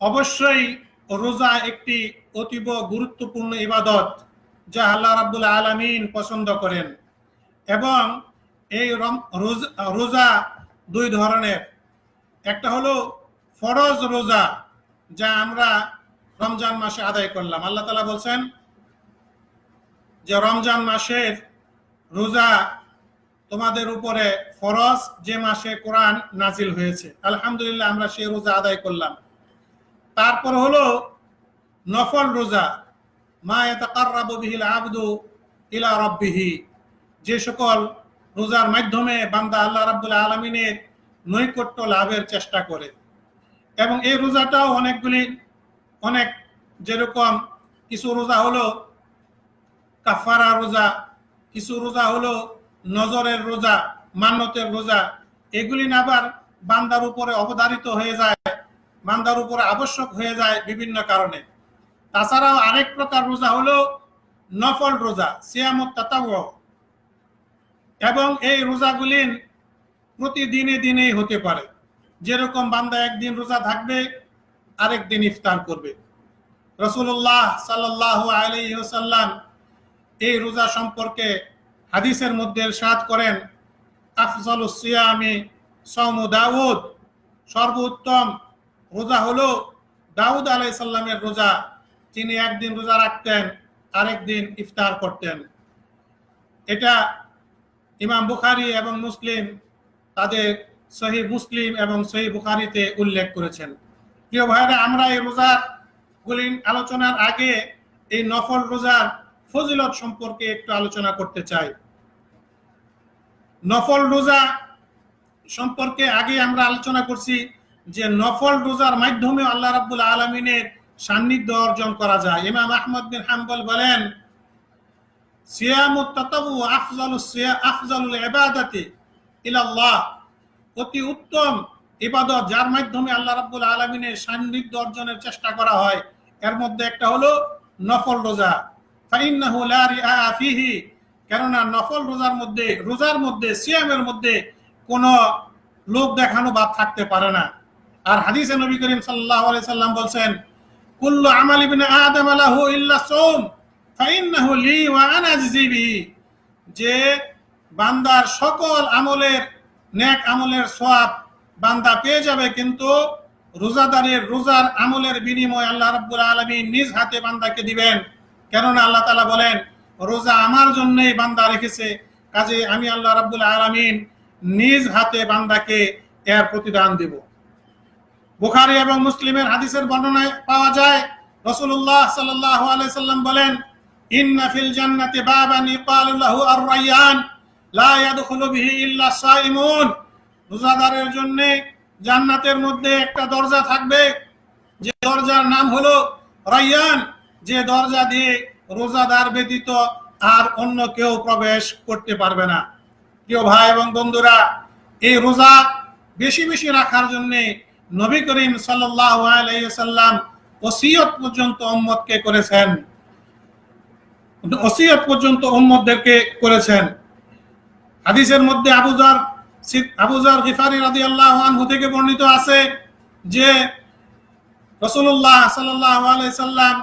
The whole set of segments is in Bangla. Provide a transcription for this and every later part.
অবশ্যই রোজা একটি অতীব গুরুত্বপূর্ণ ইবাদত যা আল্লাহ রাব্বুল আলামিন পছন্দ করেন। এবং এই রোজা দুই ধরনের। একটা হলো ফরজ রোজা, যা আমরা রমজান মাসে আদায় করলাম। আল্লাহ তালা বলছেন যে রমজান মাসের রোজা তোমাদের উপরে ফরজ যে মাসে কোরআন নাজিল হয়েছে। আলহামদুলিল্লাহ আমরা সেই রোজা আদায় করলাম। তারপর হলো নফল রোজা, মা ইয়াতাকাররাবু বিহিল আবদু ইলা রাব্বিহি। যে সকল রোজার মাধ্যমে বান্দা আল্লাহ রাব্বুল আলামিনের নৈকট্য লাভের চেষ্টা করে। এবং এই রোজাটাও অনেকগুলি, অনেক যেরকম কিছু রোজা হলো কাফারা রোজা, কিছু রোজা হলো নজরের রোজা মান্যতের রোজা, এগুলি আবার বান্দার উপরে অবধারিত হয়ে যায়। বান্দার উপরে আবশ্যক হয়ে যায় বিভিন্ন কারণে। তাছাড়াও আরেক প্রকার রোজা হলো নফল রোজা সিয়ামত তাতাব এবং এই রোজাগুলি প্রতিদিনে দিনেই হতে পারে। যেরকম বান্দা একদিন রোজা থাকবে আরেক দিন ইফতার করবে। রসুল্লাহ সাল্লাহ আলাইসাল্লাম এই রোজা সম্পর্কে হাদিসের মধ্যে সাত করেন আফজল সিয়ামি সৌমু দাউদ সর্বোত্তম রোজা হলো, দাউদ আলাই সাল্লামের রোজা। তিনি একদিন রোজা রাখতেন আরেক দিন ইফতার করতেন। এটা ইমাম বুখারি এবং মুসলিম তাদের সহি মুসলিম এবং সহি বুখারিতে উল্লেখ করেছেন। প্রিয় ভাইরা, আমরা এই রোজার গুলি আলোচনার আগে এই নফল রোজার ফজিলত সম্পর্কে একটু আলোচনা করতে চাই। নফল রোজা সম্পর্কে আগে আমরা আলোচনা করছি যে নফল রোজার মাধ্যমে আল্লাহ রাব্বুল আলমিনের সান্নিধ্য অর্জন করা যায়। ইমাম আহমদ বিন হাম্বল বলেন অতি উত্তম ইবাদত যার মাধ্যমে আল্লাহ রাব্বুল আলমিনের সান্নিধ্য অর্জনের চেষ্টা করা হয়। এর মধ্যে একটা হলো নফল রোজা। কেননা নফল রোজার মধ্যে রোজার মধ্যে, সিয়ামের মধ্যে কোনো লোক দেখানো বাদ থাকতে পারে না। আর হাদিসে নবী করিম সাল্লাল্লাহু আলাইহি সাল্লাম বলছেন, কুল্লু আমাল ইবনে আদম লাহু ইল্লা সাওম ফাইন্নাহু লি ওয়া আনা আজজি বিহি। যে বান্দার সকল আমলের নেক আমলের সওয়াব বান্দা পেয়ে যাবে, কিন্তু রোজাদারের রোজার আমলের বিনিময় আল্লাহ রাব্বুল আলামিন নিজ হাতে বান্দাকে দিবেন। কেননা আল্লাহ তাআলা বলেন, রোজা আমার জন্যই বান্দা রেখেছে কাজে আমি আল্লাহ রাব্বুল আলামিন নিজ হাতে বান্দাকে এর প্রতিদান দেব। বুখারী এবং মুসলিমের হাদিসের বর্ণনায় পাওয়া যায় সাল্লাল্লাহু আলাইহি সাল্লাম বলেন, ইন্না ফিল জান্নাতি বাবান ইকালু লাহু আর-রায়্যান লা ইয়াদখুলু বিহি ইল্লা সাইমুন রোজাদারের জন্য জান্নাতের মধ্যে একটা দরজা থাকবে, যে দরজার নাম হলো রায়্যান যে দরজা দিয়ে রোজাদার ব্যতীত আর অন্য কেউ প্রবেশ করতে পারবে না। প্রিয় ভাই এবং বন্ধুরা, এই রোজা বেশি বেশি রাখার জন্য নবী করিম সাল্লাম ওসিয়ত পর্যন্ত উম্মতকে করেছেন। ওসিয়ত পর্যন্ত উম্মতদেরকে করেছেন। হাদিসের মধ্যে আবুজার আবুজার গিফারি রাদিয়াল্লাহু আনহু থেকে বর্ণিত আছে যে রাসূলুল্লাহ সাল্লাল্লাহু আলাইহি সাল্লাম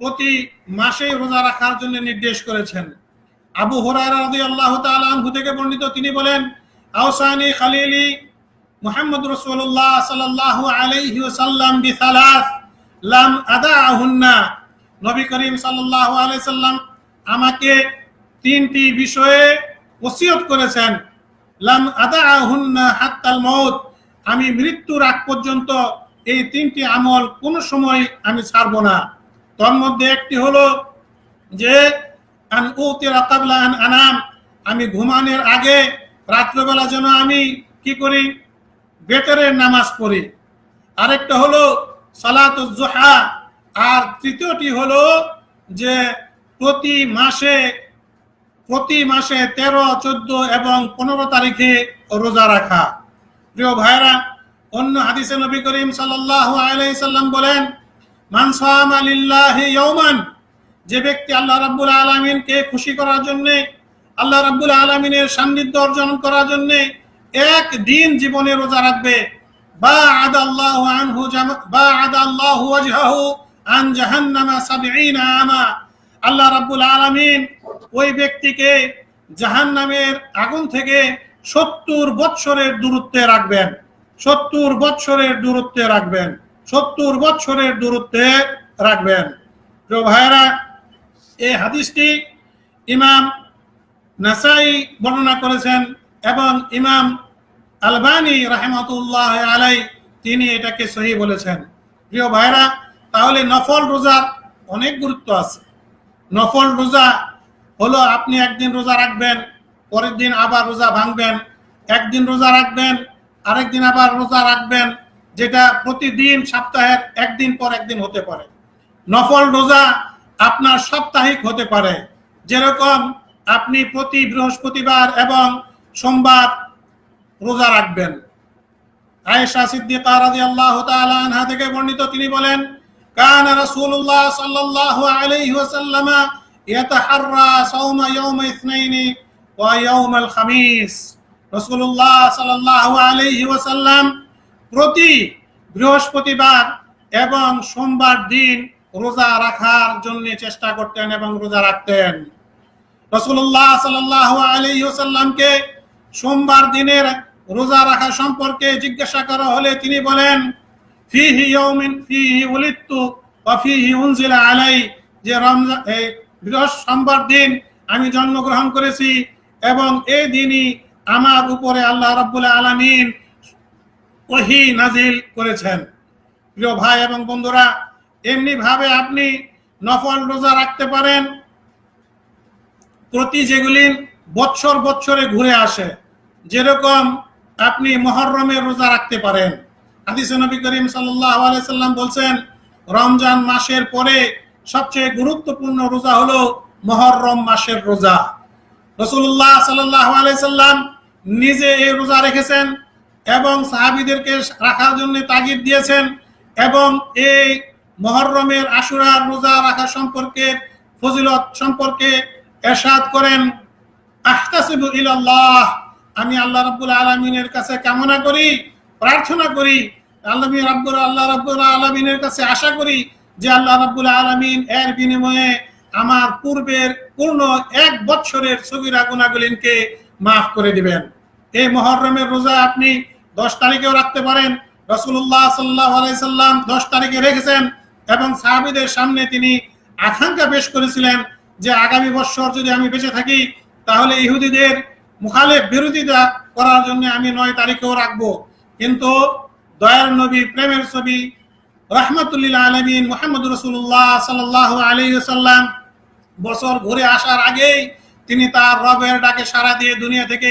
প্রতি মাসে রোজা রাখার জন্য নির্দেশ করেছেন। আবু হুরায়রা রাদিয়াল্লাহু তাআলা আনহু থেকে বর্ণিত তিনি বলেন, আওসানি খালিলি মুহাম্মদ রাসূলুল্লাহ সাল্লাল্লাহু আলাইহি ওয়াসাল্লাম বিসালাস, লাম আদাহুন্না। নবী করিম সাল্লাল্লাহু আলাইহি সাল্লাম আমাকে তিনটি বিষয়ে ওসিয়ত করেছেন। লাম আদাহুন্না হাত্তাল মউত আমি মৃত্যুর আগ পর্যন্ত এই তিনটি আমল কোন সময় আমি ছাড়বো না। তোর মধ্যে একটি হলো যে, আন উতিরা কাবলা আন আনাম, আমি ঘুমানোর আগে রাত্রবেলা যেন আমি কি করি বেতরের নামাজ পড়ি। আরেকটা হলো সালাত আর তৃতীয়টি হলো যে প্রতি মাসে প্রতি মাসে তেরো, চোদ্দ এবং পনেরো তারিখে রোজা রাখা। প্রিয় ভাইরা অন্য হাদিসে নবী করিম সাল্লাম বলেন, মান সামা লিল্লাহি যে ব্যক্তি আল্লাহ রাব্বুল আলামিনকে খুশি করার জন্যে, আল্লাহ রাব্বুল আলামিনের সান্নিধ্য অর্জন করার জন্য এক দিন জীবনে রোজা রাখবে। বা বা আন জাহান্নামা আল্লাহ ওই ব্যক্তিকে জাহান্নামের আগুন থেকে সত্তর বৎসরের দূরত্বে রাখবেন। সত্তর বৎসরের দূরত্বে রাখবেন। সত্তর বৎসরের দূরত্বে রাখবেন। ভাইরা এই হাদিসটি ইমাম নাসাই বর্ণনা করেছেন। এবং ইমাম আলবানি রাহেমাতুল্লাহ আলাই তিনি এটাকে সহি বলেছেন। প্রিয় ভাইরা তাহলে নফল রোজার অনেক গুরুত্ব আছে। নফল রোজা হলো আপনি একদিন রোজা রাখবেন, পরের দিন আবার রোজা ভাঙবেন, একদিন রোজা রাখবেন, আরেকদিন আবার রোজা রাখবেন, যেটা প্রতিদিন সপ্তাহের একদিন পর একদিন হতে পারে। নফল রোজা আপনার সাপ্তাহিক হতে পারে। যেরকম আপনি প্রতি বৃহস্পতিবার এবং সোমবার রোজা রাখবেন। আয়েশা সিদ্দিকা রাদিয়াল্লাহু তাআলা আনহা থেকে বর্ণিত তিনি বলেন, কান রাসূলুল্লাহ সাল্লাল্লাহু আলাইহি ওয়াসাল্লাম ইয়াতাহাররা সাওমা ইয়াউম ইথনাইন ওয়া ইয়াউম আল খামিস। রাসূলুল্লাহ সাল্লাল্লাহু আলাইহি ওয়াসাল্লাম প্রতি বৃহস্পতিবার এবং সোমবার দিন রোজা রাখার জন্য চেষ্টা করতেন এবং রোজা রাখতেন। রসুল্লাহ সাল্লাহ আলাইসাল্লামকে সোমবার দিনের রোজা রাখা সম্পর্কে জিজ্ঞাসা করা হলে তিনি বলেন, ফিহি ইয়ৌমিন ফিহি উলিত্তু বা ফিহি উনজিলা আলাই। যে রমজান এই সোমবার দিন আমি জন্মগ্রহণ করেছি এবং এই দিনই আমার উপরে আল্লাহ রাব্বুল আলামিন ওহি নাজিল করেছেন। প্রিয় ভাই এবং বন্ধুরা এমনি ভাবে আপনি নফল রোজা রাখতে পারেন, প্রতি যেগুলি বৎসর বৎসরে ঘুরে আসে। যেরকম আপনি মহরমের রোজা রাখতে পারেন। হাদিসে নবী করিম সাল্লাল্লাহু আলাইহি সাল্লাম বলছেন, রমজান মাসের পরে সবচেয়ে গুরুত্বপূর্ণ রোজা হলো মহরম মাসের রোজা। রসুল্লাহ সাল্লাল্লাহু আলাইহি সাল্লাম নিজে এই রোজা রেখেছেন এবং সাহাবিদেরকে রাখার জন্য তাগিদ দিয়েছেন এবং এই মহরমের আশুরার রোজা রাখা সম্পর্কে, ফজিলত সম্পর্কে এরশাদ করেন, আহতাসিবু ইলাল্লাহ আমি আল্লাহ রাব্বুল আলামিনের কাছে কামনা করি, প্রার্থনা করি, আল্লাহ রাব্বুল আল্লাহ রাব্বুল আলামিনের কাছে আশা করি যে আল্লাহ রাব্বুল আলামিন এর বিনিময়ে আমার পূর্বের পূর্ণ এক বছরের সগিরা গুনাহগুলিকে মাফ করে দিবেন। এই মহরমের রোজা আপনি দশ তারিখেও রাখতে পারেন রসুল্লাহ সাল্লাহ আলাইসাল্লাম দশ তারিখে রেখেছেন এবং সাহাবিদের সামনে তিনি আকাঙ্ক্ষা পেশ করেছিলেন যে আগামী বছর যদি আমি বেঁচে থাকি, তাহলে ইহুদিদের মুখালেফ বিরোধিতা করার জন্য আমি নয় তারিখেও রাখব। কিন্তু দয়ার নবী, প্রেমের ছবি রহমতুল্লাহ আলমিন মোহাম্মদ রসুল্লাহ সাল্লাহ আলী সাল্লাম বছর ঘুরে আসার আগেই তিনি তার রবের ডাকে সারা দিয়ে দুনিয়া থেকে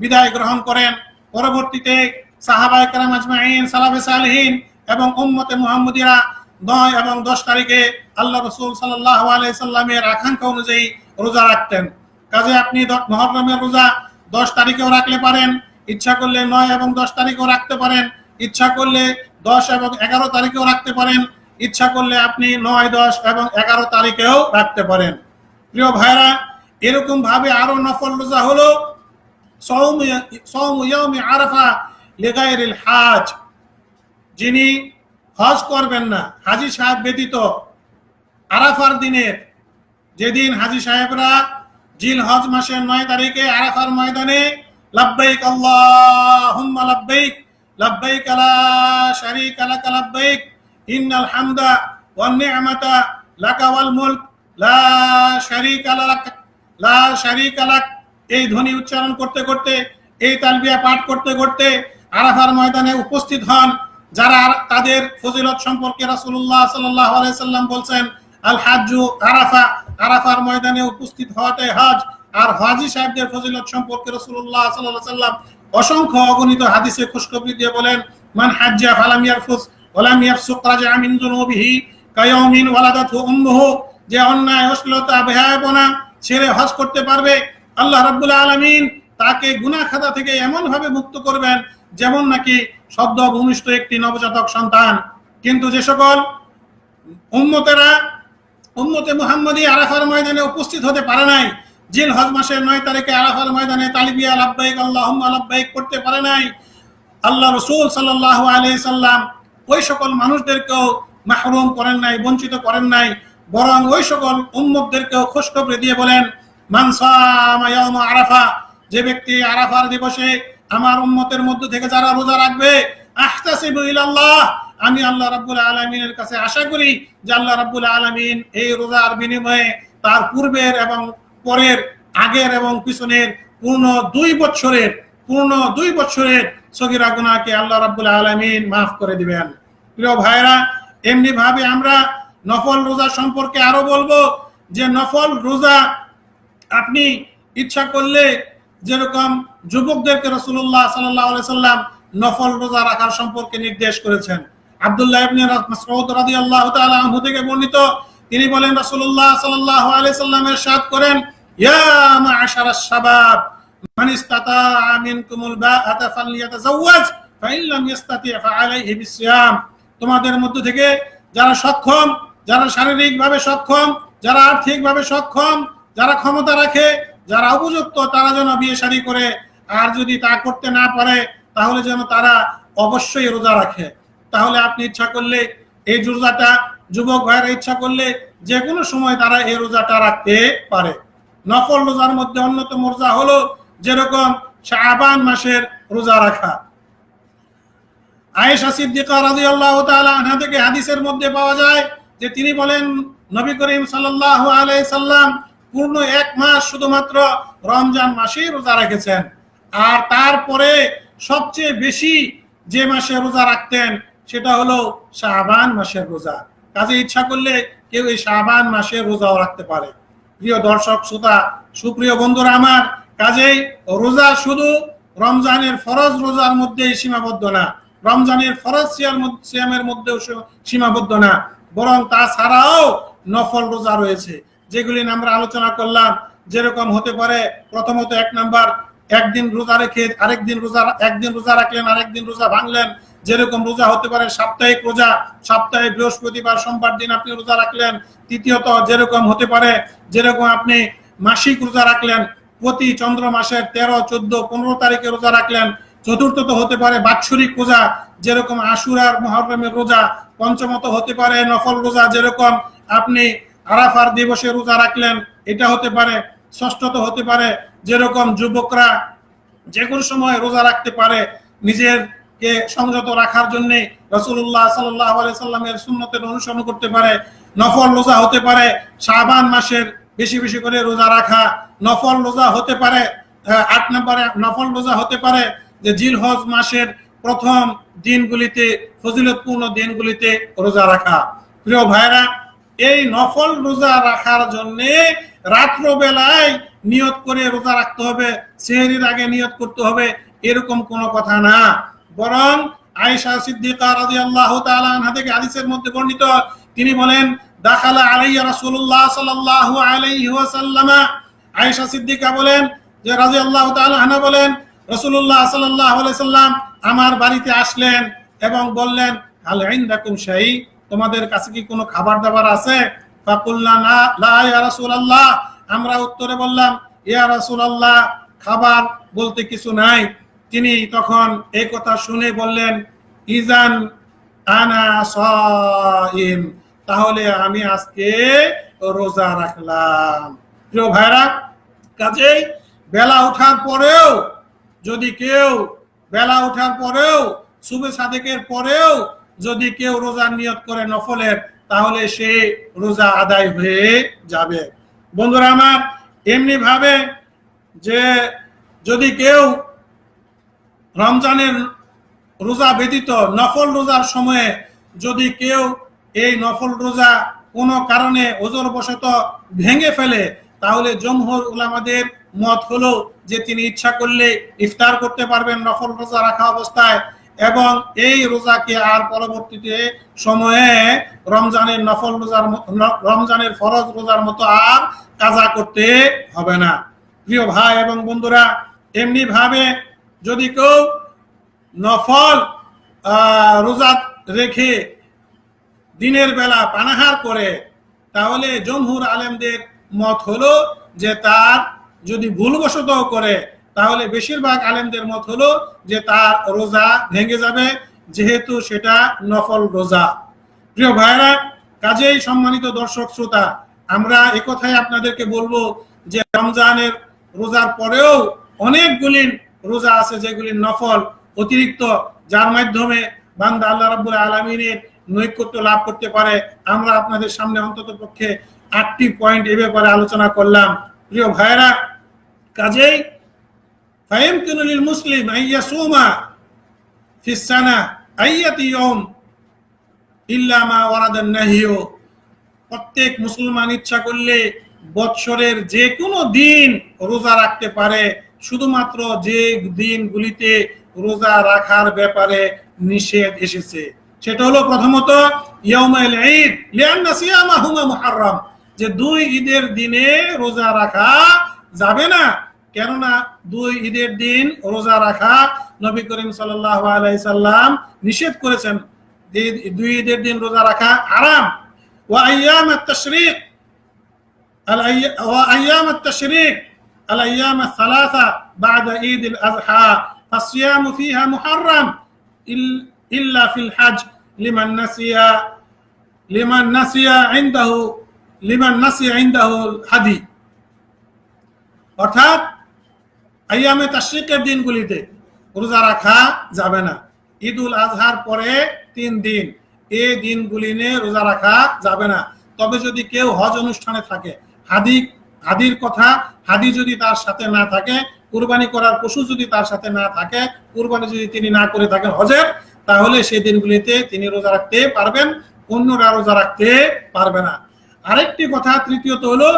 বিদায় গ্রহণ করেন। পরবর্তীতে সাহাবাই কালাম আজমাইন, সালাফে সালহীন এবং উম্মতে মুহাম্মদিরা নয় এবং দশ তারিখে আল্লাহ রসুল সাল্লাহ আলাইসাল্লামের আকাঙ্ক্ষা অনুযায়ী রোজা রাখতেন। কাজে আপনি মহরমের রোজা দশ তারিখেও রাখলে পারেন, ইচ্ছা করলে নয় এবং দশ তারিখেও রাখতে পারেন, ইচ্ছা করলে দশ এবং এগারো তারিখেও রাখতে পারেন, ইচ্ছা করলে আপনি নয়, দশ এবং এগারো তারিখেও রাখতে পারেন। প্রিয় ভাইরা এরকম ভাবে আরও নফল রোজা হলো আরাফা লেগাইরিল হাজ। যিনি হজ করবেন না, হাজি সাহেব ব্যতীত আরাফার দিনের, যেদিন হাজি সাহেবরা জিল হজ মাসের নয় তারিখে আরাফার ময়দানে ইন্নাল হামদা লা লা এই ধ্বনি উচ্চারণ করতে করতে, এই তালবিয়া পাঠ করতে করতে আরাফার ময়দানে উপস্থিত হন, যারা তাদের ফজিলত সম্পর্কে আলাইহি সাল্লাম বলছেন, আল হাজ্জু আরাফা আরাফার ময়দানে উপস্থিত হওয়াটাই হজ আর হাজি সাহেবদের ফজিলত সম্পর্কে রাসূলুল্লাহ সাল্লাল্লাহু আলাইহি সাল্লাম অসংখ্য অগণিত হাদিসে খুশখবরি দিয়ে বলেন, মান হাজ্জা ফালাম ইয়ারফুস ওয়ালাম ইয়াফসুক রাজা মিন যুনুবিহি কায়াউমিন ওয়ালাদাতহু উম্মুহু, যে অন্যায় অশ্লীলতা বেহায়াপনা ছেড়ে হজ করতে পারবে, আল্লাহ রাব্বুল আলামিন তাকে গুনাহ খাতা থেকে এমন ভাবে মুক্ত করবেন যেমন নাকি সদ্য ভূমিষ্ঠ একটি নবজাতক সন্তান। কিন্তু যে সকল উম্মতেরা উম্মতে মুহাম্মদী আরাফার ময়দানে উপস্থিত হতে পারে নাই। জিল হজ মাসের নয় তারিখে আরাফার ময়দানে তালিবিয়া লাব্বাইক, আল্লাহুম্মা লাব্বাইক করতে পারে নাই। আল্লাহ রসুল সাল্লাহ আলি সাল্লাম ওই সকল মানুষদেরকেও মাহরুম করেন নাই, বঞ্চিত করেন নাই। বরং ওই সকল উম্মতদেরকেও খুশখবরি দিয়ে বলেন মানসামা আরাফা যে ব্যক্তি আরাফার দিবসে আমার উম্মতের মধ্য থেকে যারা রোজা রাখবে, আহতাসিবু ইলাল্লাহ আমি আল্লাহ রাব্বুল আলামিনের কাছে আশা করি যে আল্লাহ রাব্বুল আলামিন এই রোজার বিনিময়ে তার পূর্বের এবং পরের, আগের এবং পিছনের পূর্ণ দুই বছরের, পূর্ণ দুই বছরের সগিরা গুনাহকে আল্লাহ রাব্বুল আলামিন মাফ করে দিবেন। প্রিয় ভাইরা এমনি ভাবে আমরা নফল রোজা সম্পর্কে আরও বলব যে নফল রোজা আপনি ইচ্ছা করলে যেরকম যুবকদেরকে রসুল্লাহ সাল্লাহ সাল্লাম নফল রোজা রাখার সম্পর্কে নির্দেশ করেছেন। আব্দুল্লাহ ইবনে মাসউদ রাদিয়াল্লাহু তাআলা আনহু থেকে বর্ণিত। তিনি বলেন, রাসূলুল্লাহ সাল্লাল্লাহু আলাইহি সাল্লামের সাথ করেন, ইয়া শাবাব মান মিনকুমুল বা'আতা ফালইয়াতাজাওয়াজ ফাইন লাম ইসতাতি' বিসিয়াম তোমাদের মধ্য থেকে যারা সক্ষম, যারা শারীরিকভাবে সক্ষম, যারা আর্থিকভাবে সক্ষম, যারা ক্ষমতা রাখে, যারা উপযুক্ত তারা যেন বিয়ে শাড়ি করে। আর যদি তা করতে না পারে, তাহলে যেন তারা অবশ্যই রোজা রাখে। তাহলে আপনি ইচ্ছা করলে এই রোজাটা যুবক ভাইয়েরা ইচ্ছা করলে যে কোনো সময় তারা এই রোজাটা রাখতে পারে। নফল রোজার মধ্যে অন্যতম রোজা হলো যেরকম শাবান মাসের রোজা রাখা। আয়েশা সিদ্দিকা রাদিয়াল্লাহু তাআলা আনহা থেকে হাদিসের মধ্যে পাওয়া যায় যে তিনি বলেন, নবী করিম আলাইহি সাল্লাম পূর্ণ এক মাস শুধুমাত্র রমজান মাসেই রোজা রেখেছেন। আর তারপরে সবচেয়ে বেশি যে মাসে রোজা রাখতেন সেটা হলো শাহবান মাসের রোজা। কাজে ইচ্ছা করলে কেউ এই শাহবান মাসের রোজাও রাখতে পারে। প্রিয় দর্শক, শ্রোতা, সুপ্রিয় বন্ধুরা আমার, কাজেই রোজা শুধু রমজানের ফরজ রোজার মধ্যে সীমাবদ্ধ না, রমজানের ফরজ সিয়ামের মধ্যেও সীমাবদ্ধ না, বরং তাছাড়াও নফল রোজা রয়েছে, যেগুলি আমরা আলোচনা করলাম। যেরকম হতে পারে, প্রথমত এক নাম্বার, একদিন রোজা রেখে আরেকদিন রোজা, একদিন রোজা রাখলেন, আরেকদিন রোজা ভাঙলেন যেরকম রোজা হতে পারে সাপ্তাহিক রোজা সপ্তাহে বৃহস্পতিবার, সোমবার দিন আপনি রোজা রাখলেন। তৃতীয়ত, যেরকম হতে পারে, যেরকম আপনি মাসিক রোজা রাখলেন, প্রতি চন্দ্র মাসের তেরো, চোদ্দ, পনেরো তারিখে রোজা রাখলেন। চতুর্থত হতে পারে বাৎসরিক রোজা, যেরকম আশুরার মহরমের রোজা, পঞ্চমত হতে পারে নফল রোজা, যেরকম আপনি আরাফার দিবসে রোজা রাখলেন, এটা হতে পারে। ষষ্ঠত হতে পারে, যেরকম যুবকরা যে কোনো সময় রোজা রাখতে পারে নিজেরকে সংযত রাখার জন্য রসুল্লাহ সাল্লাহ সাল্লামের সুন্নতের অনুসরণ করতে পারে, নফল রোজা হতে পারে শাহবান মাসের বেশি বেশি করে রোজা রাখা, নফল রোজা হতে পারে আট নম্বরে নফল রোজা হতে পারে যে জিলহজ মাসের প্রথম দিনগুলিতে, ফজিলতপূর্ণ দিনগুলিতে রোজা রাখা। প্রিয় ভাইরা এই নফল রোজা রাখার জন্য রাত্রবেলায় নিয়ত করে রোজা রাখতে হবে, সেহরির আগে নিয়ত করতে হবে, এরকম কোনো কথা না। বরং আয়েশা সিদ্দিকা রাদিয়াল্লাহু তাআলা আনহা থেকে হাদিসের মধ্যে বর্ণিত, তিনি বলেন, দাখালা আলাইয়া রাসূলুল্লাহ সাল্লাল্লাহু আলাইহি ওয়াসাল্লাম। আয়েশা সিদ্দিকা বলেন, যে রাদিয়াল্লাহু তাআলা আনহা বলেন, রাসূলুল্লাহ সাল্লাল্লাহু আলাইহি সাল্লাম আমার বাড়িতে আসলেন এবং বললেন, হাল ইনদাকুম শাই? তোমাদের কাছে কি কোনো খাবার দাবার আছে? ফাকুলনা, না, লা ইয়া রাসূলুল্লাহ। আমরা উত্তরে বললাম, ইয়া রাসূলুল্লাহ, খাবার বলতে কিছু নাই। তিনি তখন এই কথা শুনে বললেন, ইজান আনা তাহলে আমি আজকে রোজা রাখলাম। প্রিয় ভাইরা কাজেই বেলা ওঠার পরেও, যদি কেউ বেলা ওঠার পরেও, শুভে সাদেকের পরেও যদি কেউ রোজার নিয়ত করে নফলের তাহলে সে রোজা আদায় হয়ে যাবে। বন্ধুরা আমার এমনি ভাবে যে যদি কেউ রমজানের রোজা ব্যতীত নফল রোজার সময়ে যদি কেউ এই নফল রোজা কোনো কারণে ওজোর বশত ভেঙে ফেলে, তাহলে জমহর উলামাদের মত হলো যে তিনি ইচ্ছা করলে ইফতার করতে পারবেন নফল রোজা রাখা অবস্থায় এবং এই রোজাকে আর পরবর্তীতে সময়ে রমজানের নফল রোজার রমজানের ফরজ রোজার মতো আর কাজা করতে হবে না। প্রিয় ভাই এবং বন্ধুরা এমনি ভাবে যদি কেউ নফল রোজা রেখে দিনের বেলা পানাহার করে, তাহলে জমহুর আলেমদের মত হলো যে তার যদি ভুলবশত করে, তাহলে বেশিরভাগ আলেমদের মত হলো যে তার রোজা ভেঙে যাবে, যেহেতু সেটা নফল রোজা। প্রিয় ভাইরা কাজেই সম্মানিত দর্শক শ্রোতা, আমরা একথাই আপনাদেরকে বলব যে রমজানের রোজার পরেও অনেকগুলি রোজা আছে যেগুলি নফল, অতিরিক্ত, যার মাধ্যমে বান্দা আল্লাহ রাব্বুল আলমিনের নৈকট্য লাভ করতে পারে। আমরা আপনাদের সামনে অন্তত পক্ষে আটটি পয়েন্ট এ ব্যাপারে আলোচনা করলাম। প্রিয় ভাইরা কাজেই ফাইমকিনুল মুসলিম আইয়া সুমা ফিসানা আইয়াতি ইয়ম ইল্লা মা ওয়ারাদান নাহিও প্রত্যেক মুসলমান ইচ্ছা করলে বৎসরের যে কোনো দিন রোজা রাখতে পারে। শুধুমাত্র যে দিনগুলিতে রোজা রাখার ব্যাপারে নিষেধ এসেছে, সেটা হলো প্রথমত যে দুই ঈদের দিনে রোজা রাখা যাবে না। কেননা দুই ঈদের দিন রোজা রাখা নবী করিম সাল্লাম নিষেধ করেছেন দুই ঈদের দিন রোজা রাখা আরাম ওয়া আইয়াম আত-তাশরীক আল الأيام الثلاثة بعد عيد الأضحى فالصيام فيها محرم إل- إلا في الحج لمن نسي لمن نسي عنده لمن نسي عنده الهدي অর্থাৎ আইয়ামে তাশরিকের দিনগুলিতে রোজা রাখা যাবে না ঈদ উল আজহার পরে তিন দিন এই দিনগুলি নিয়ে রোজা রাখা যাবে না তবে যদি কেউ হজ অনুষ্ঠানে থাকে হাদি হাদির কথা হাদি যদি তার সাথে না থাকে, কুরবানি করার পশু যদি তার সাথে না থাকে, কুরবানি যদি তিনি না করে থাকেন হজের, তাহলে সেই দিনগুলিতে তিনি রোজা রাখতে পারবেন, অন্যরা রোজা রাখতে পারবে না। আরেকটি কথা, তৃতীয়ত হলো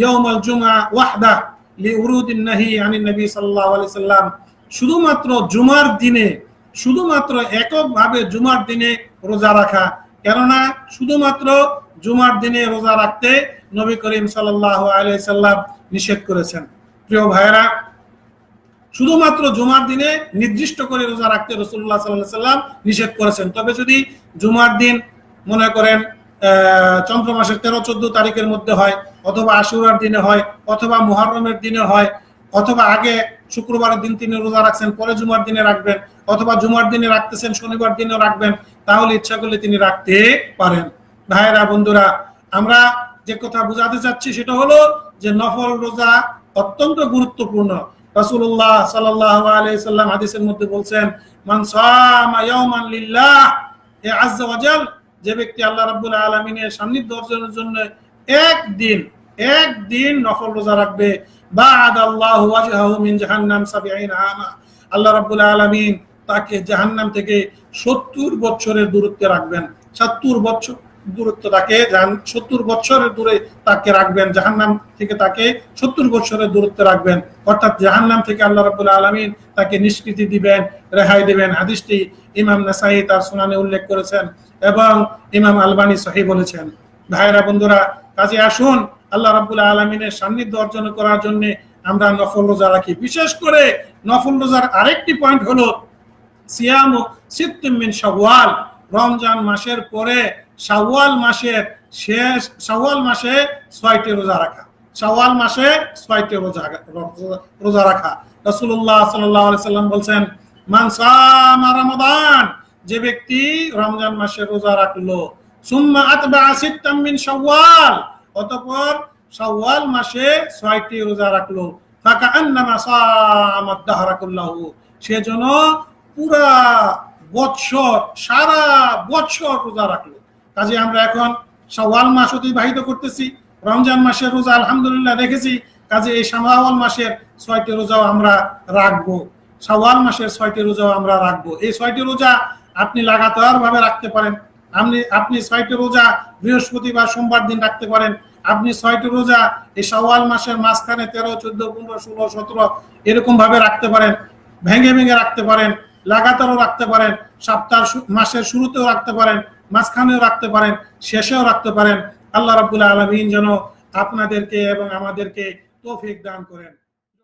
ইয়ৌমাল জুমা ওয়াহদা লি উরুদিন নাহি আনি নবী সাল্লাল্লাহু আলাইহি সাল্লাম। শুধুমাত্র জুমার দিনে, শুধুমাত্র এককভাবে জুমার দিনে রোজা রাখা। কেননা, শুধুমাত্র জুমার দিনে রোজা রাখতে নবী করিম সাল্লাল্লাহু আলাইহি সাল্লাম নিষেধ করেছেন। প্রিয় ভাইরা শুধুমাত্র জুমার দিনে নির্দিষ্ট করে রোজা রাখতে রসুল্লাহ সাল্লাহ সাল্লাম নিষেধ করেছেন। তবে যদি জুমার দিন মনে করেন চন্দ্র মাসের তেরো, চোদ্দ তারিখের মধ্যে হয়, অথবা আশুরার দিনে হয়, অথবা মুহররমের দিনে হয়, অথবা আগে শুক্রবারের দিন তিনি রোজা রাখছেন, পরে জুমার দিনে রাখবেন, অথবা জুমার দিনে রাখতেছেন, শনিবার দিনেও রাখবেন, তাহলে ইচ্ছা করলে তিনি রাখতে পারেন। ভাইয়েরা, বন্ধুরা, আমরা যে কথা বুঝাতে চাচ্ছি সেটা হলো যে নফল রোজা অত্যন্ত গুরুত্বপূর্ণ। আলাইহি সাল্লাম হাদিসের মধ্যে বলছেন যে ব্যক্তি আল্লাহ রাব্বুল আলামিনের সান্নিধ্য অর্জনের জন্য একদিন একদিন নফল রোজা রাখবে। আল্লাহ জাহান্নাম 70 আমা আল্লাহ তাকে জাহান্নাম থেকে 70 বছরের দূরত্বে রাখবেন। 70 বছর দূরত্ব তাকে সত্তর বছরের দূরে তাকে রাখবেন, জাহান্নাম থেকে তাকে সত্তর বছরের দূরত্বে রাখবেন। অর্থাৎ জাহান্নাম থেকে আল্লাহ রাবুল আলমিন তাকে নিষ্কৃতি দিবেন, রেহাই দিবেন। হাদিসটি ইমাম নাসাই তার সুনানে উল্লেখ করেছেন এবং ইমাম আলবানী সহি বলেছেন। ভাইরা বন্ধুরা, কাজে আসুন, আল্লাহ রাবুল আলমিনের সান্নিধ্য অর্জন করার জন্য আমরা নফল রোজা রাখি। বিশেষ করে নফল রোজার আরেকটি পয়েন্ট হলো সিয়াম সিত্তুম মিন শাওয়াল। রমজান মাসের পরে শাওয়াল মাসের শেষ, শাওয়াল মাসে ছয়টি রোজা রাখা। শাওয়াল মাসে ছয়টি রোজা রোজা রাখা। রাসূলুল্লাহ সাল্লাল্লাহু আলাইহি সাল্লাম বলছেন, মান সামা রমাদান যে ব্যক্তি রমজান মাসে রোজা রাখল, সুম্মা আতবা সিত্তাম মিন শাওয়াল অতঃপর শাওয়াল মাসে ছয়টি রোজা রাখল ফাকা আন্নামা সামাদ দাহরা কুল্লাহু সেজন্য পুরা বৎসর, সারা বৎসর রোজা রাখল। কাজে আমরা এখন শাওয়াল মাস অতিবাহিত করতেছি। রমজান মাসের রোজা আলহামদুলিল্লাহ রেখেছি। কাজে এই শাওয়াল মাসের ছয়টি রোজাও আমরা রাখব। শাওয়াল মাসের ছয়টি রোজাও আমরা রাখব। এই ছয়টি রোজা আপনি লাগাতার ভাবে রাখতে পারেন। আপনি আপনি ছয়টি রোজা বৃহস্পতিবার, সোমবার দিন রাখতে পারেন। আপনি ছয়টি রোজা এই শাওয়াল মাসের মাঝখানে তেরো, চোদ্দ, পনেরো, ষোলো, সতেরো এরকম ভাবে রাখতে পারেন। ভেঙে ভেঙে রাখতে পারেন। লাগাতারও রাখতে পারেন। সপ্তাহ, মাসের শুরুতেও রাখতে পারেন। মাঝখানেও রাখতে পারেন, শেষেও রাখতে পারেন। আল্লাহ রাবুল্লাহ আলমিন যেন আপনাদেরকে এবং আমাদেরকে তৌফিক দান করেন।